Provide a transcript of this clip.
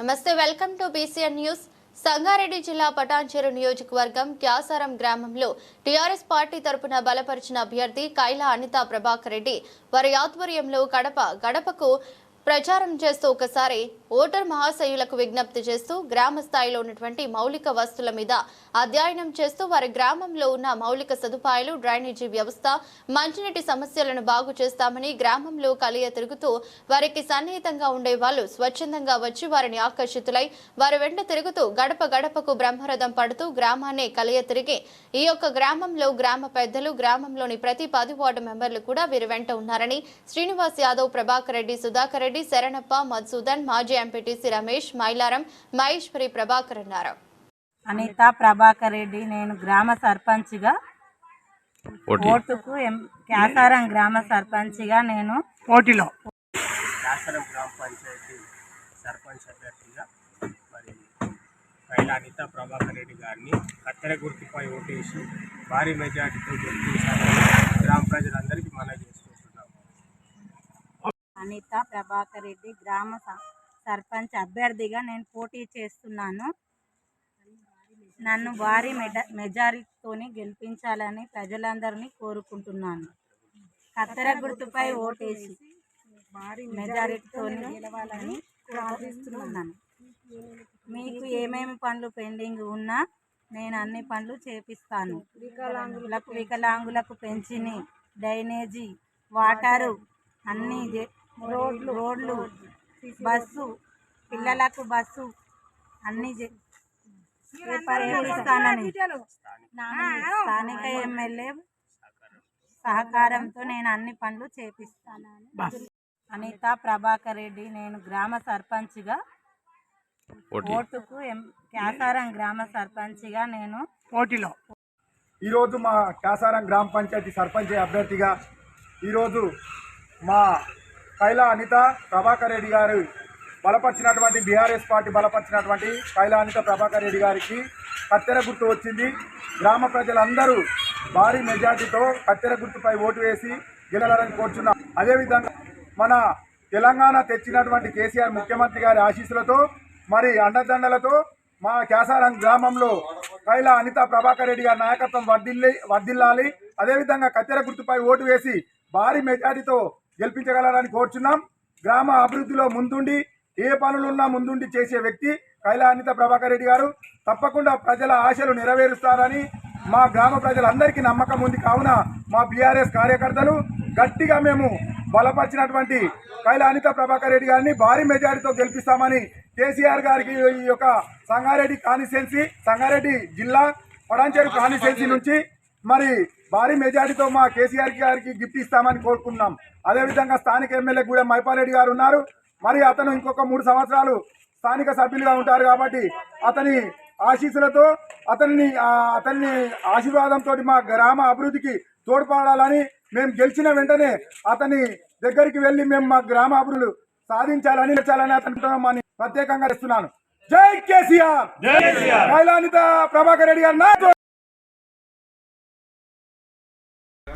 నమస్తే welcome to BCN news. Sangareddy జిల్లా పటాన్చెరు నియోజకవర్గం క్యాసారం గ్రామంలో టీఆర్ఎస్ పార్టీ తరపున బలపరిచిన అభ్యర్థి కైలా అనితా ప్రభాకర్ రెడ్డి వారి ఆధ్వర్యంలో గడప గడపకు ప్రచారం చేస్తూ ఒకసారి ఓటర్ మహాశయులకు విజ్ఞప్తి చేస్తూ గ్రామ స్థాయిలో ఉన్నటువంటి మౌలిక వస్తుల మీద అధ్యయనం చేస్తూ వారి గ్రామంలో ఉన్న మౌలిక సదుపాయాలు డ్రైనేజీ వ్యవస్థ మంచినీటి సమస్యలను బాగు చేస్తామని గ్రామంలో కలియ తిరుగుతూ వారికి సన్నిహితంగా ఉండే వాళ్ళు స్వచ్ఛందంగా వచ్చి వారిని ఆకర్షితులై వారి వెంట తిరుగుతూ గడప గడపకు బ్రహ్మరథం పడుతూ గ్రామాన్ని కలియ తిరిగి ఈ యొక్క గ్రామంలో గ్రామ పెద్దలు గ్రామంలోని ప్రతి పది వార్డు మెంబర్లు కూడా వీరి వెంట ఉన్నారని శ్రీనివాస్ యాదవ్ ప్రభాకర్ రెడ్డి సుధాకర్ రెడ్డి శరణప్ప మధుసూదన్ మాజీ ఎంపీటీసీ రమేష్ మైలారం మహేశ్వరి ప్రభాకర్ అన్నారు. అనిత ప్రభాకర్ రెడ్డి నేను గ్రామ సర్పంచ్గా. ఓటుకు క్యాసారం గ్రామ సర్పంచ్గా నేను. పోటీలో. శాసనం గ్రామ పంచాయతీ సర్పంచ్ అభ్యర్థిగా మరి కైలా అనిత ప్రభాకర్ రెడ్డి గారిని కత్తెర గుర్తుపై ఓటేసి భారీ మెజార్టీతో గెలిపించాలని గ్రామ ప్రజలందరికీ మనవి చేసుకుంటున్నాము అనిత ప్రభాకర్ రెడ్డి గ్రామ సర్పంచ్ అభ్యర్థిగా నేను పోటీ చేస్తున్నాను. నన్ను భారీ మెడ మెజారిటీతోని గెలిపించాలని ప్రజలందరినీ కోరుకుంటున్నాను. కత్తెర గుర్తుపై ఓటేసి భారీ మెజారిటీతో గెలవాలని ప్రార్థిస్తున్నాను మీకు ఏమేమి పనులు పెండింగ్ ఉన్నా నేను అన్ని పనులు చేపిస్తాను. వికలాంగులకు వికలాంగులకు పెంచిని డ్రైనేజీ వాటరు అన్ని రోడ్లు రోడ్లు బస్సు పిల్లలకు బస్సు అన్ని చే- చేపిస్తానని స్థానిక ఎమ్మెల్యే సహకారంతో నేను అన్ని పనులు చేపిస్తాను. అనిత ప్రభాకర్ రెడ్డి నేను గ్రామ సర్పంచ్గా ఓటుకు ఎం- క్యాసారం గ్రామ సర్పంచ్గా నేను పోటీలో. ఈరోజు మా కాసారం గ్రామ పంచాయతీ సర్పంచ్ అభ్యర్థిగా ఈరోజు మా కైలా అనిత ప్రభాకర్ రెడ్డి గారు బలపరిచినటువంటి బీఆర్ఎస్ పార్టీ బలపరిచినటువంటి కైలా అనిత ప్రభాకర్ రెడ్డి గారికి కత్తెర గుర్తు వచ్చింది. గ్రామ ప్రజలందరూ భారీ మెజార్టీతో కత్తెర గుర్తుపై ఓటు వేసి గెలవాలని కోరుచున్నాం అదేవిధంగా మన తెలంగాణ తెచ్చినటువంటి కేసీఆర్ ముఖ్యమంత్రి గారి ఆశీస్సులతో మరి అండదండలతో మా కేసారం గ్రామంలో కైలా అనిత ప్రభాకర్ రెడ్డి గారి నాయకత్వం వర్దిల్లి వర్దిల్లాలి అదేవిధంగా కత్తెర గుర్తుపై ఓటు వేసి భారీ మెజార్టీతో గెలిపించగలరని కోరుచున్నాం. గ్రామ అభివృద్ధిలో ముందుండి ఏ పనులున్నా ముందుండి చేసే వ్యక్తి కైలా అనిత ప్రభాకర్ రెడ్డి గారు. తప్పకుండా ప్రజల ఆశలు నెరవేరుస్తారని మా గ్రామ ప్రజలందరికీ నమ్మకం ఉంది. కావున మా బీఆర్ఎస్ కార్యకర్తలు గట్టిగా మేము బలపరిచినటువంటి కైలానిత ప్రభాకర్ రెడ్డి గారిని భారీ మెజారిటీతో గెలిపిస్తామని కేసీఆర్ గారికి ఈ యొక్క సంగారెడ్డి కాన్స్టిట్యున్సీ సంగారెడ్డి జిల్లా పడాంచేరు కాన్స్టిట్యున్సీ నుంచి మరి భారీ మెజారిటీతో మా కేసీఆర్ గారికి గిఫ్ట్ ఇస్తామని కోరుకున్నాం అదేవిధంగా స్థానిక ఎమ్మెల్యే కూడా మైపాలరెడ్డి గారు ఉన్నారు. మరి అతను ఇంకొక మూడు సంవత్సరాలు స్థానిక సభ్యులుగా ఉంటారు కాబట్టి అతని ఆశీస్సులతో అతన్ని అతన్ని ఆశీర్వాదంతో మా గ్రామ అభివృద్ధికి తోడ్పడాలని మేము గెలిచిన వెంటనే అతని దగ్గరికి వెళ్ళి మేము మా గ్రామ అభివృద్ధులు సాధించాలని నెరచాలని అతని ప్రత్యేకంగా ఇస్తున్నాను జై కేసీఆర్! కైలానిత ప్రభాకర్ రెడ్డి గారు